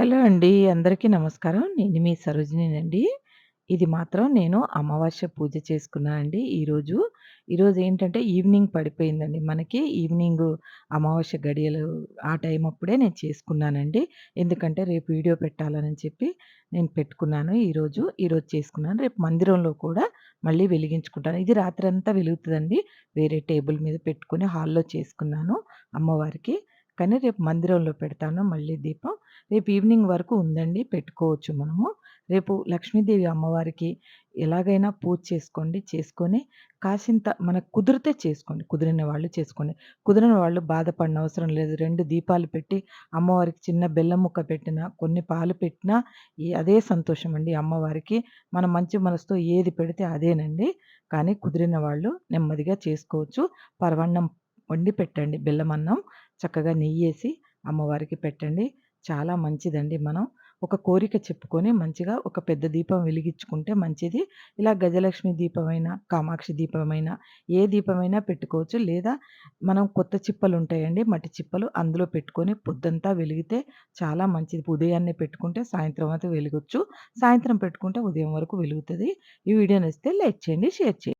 Hello అండి. అందరికీ నమస్కారం. నేను మీ సరోజినినండి. ఇది మాత్రం నేను అమావాస్య పూజ చేసుకున్నానండి ఈరోజు. ఈరోజు ఏంటంటే ఈవినింగ్ పడిపోయిందండి మనకి. ఈవినింగ్ అమావాస్య గడియలు ఆ టైం అప్పుడే నేను చేసుకున్నానండి. ఎందుకంటే రేపు వీడియో పెట్టాలని చెప్పి నేను పెట్టుకున్నాను ఈరోజు. ఈరోజు చేసుకున్నాను. రేపు మందిరంలో కూడా మళ్ళీ వెలిగించుకుంటాను. ఇది రాత్రంతా వెలుగుతుందండి వేరే టేబుల్ మీద పెట్టుకుని హాల్‌లో చేసుకున్నాను అమ్మవారికి. కానీ రేపు మందిరంలో పెడతాను మళ్ళీ దీపం. రేపు ఈవినింగ్ వరకు ఉందండి పెట్టుకోవచ్చు మనము. రేపు లక్ష్మీదేవి అమ్మవారికి ఎలాగైనా పూజ చేసుకోండి. చేసుకొని కాసింత మనకు కుదిరితే చేసుకోండి. కుదిరిన వాళ్ళు చేసుకోండి. కుదిరిన వాళ్ళు బాధపడనవసరం లేదు. రెండు దీపాలు పెట్టి అమ్మవారికి చిన్న బెల్లం ముక్క పెట్టినా, కొన్ని పాలు పెట్టినా ఈ అదే సంతోషం అండి అమ్మవారికి. మన మంచి మనసుతో ఏది పెడితే అదేనండి. కానీ కుదిరిన వాళ్ళు నెమ్మదిగా చేసుకోవచ్చు. పర్వణం వండి పెట్టండి. బెల్లమన్నం చక్కగా నెయ్యేసి అమ్మవారికి పెట్టండి. చాలా మంచిదండి మనం ఒక కోరిక చెప్పుకొని మంచిగా ఒక పెద్ద దీపం వెలిగించుకుంటే మంచిది. ఇలా గజలక్ష్మి దీపమైనా, కామాక్షి దీపమైనా ఏ దీపమైనా పెట్టుకోవచ్చు. లేదా మనం కొత్త చిప్పలు ఉంటాయండి మట్టి చిప్పలు అందులో పెట్టుకొని పొద్దంతా వెలిగితే చాలా మంచిది. ఉదయాన్నే పెట్టుకుంటే సాయంత్రం అయితే వెలగొచ్చు. సాయంత్రం పెట్టుకుంటే ఉదయం వరకు వెలుగుతుంది ఈ వీడియో నచ్చితే లైక్ చేయండి. షేర్ చేయండి.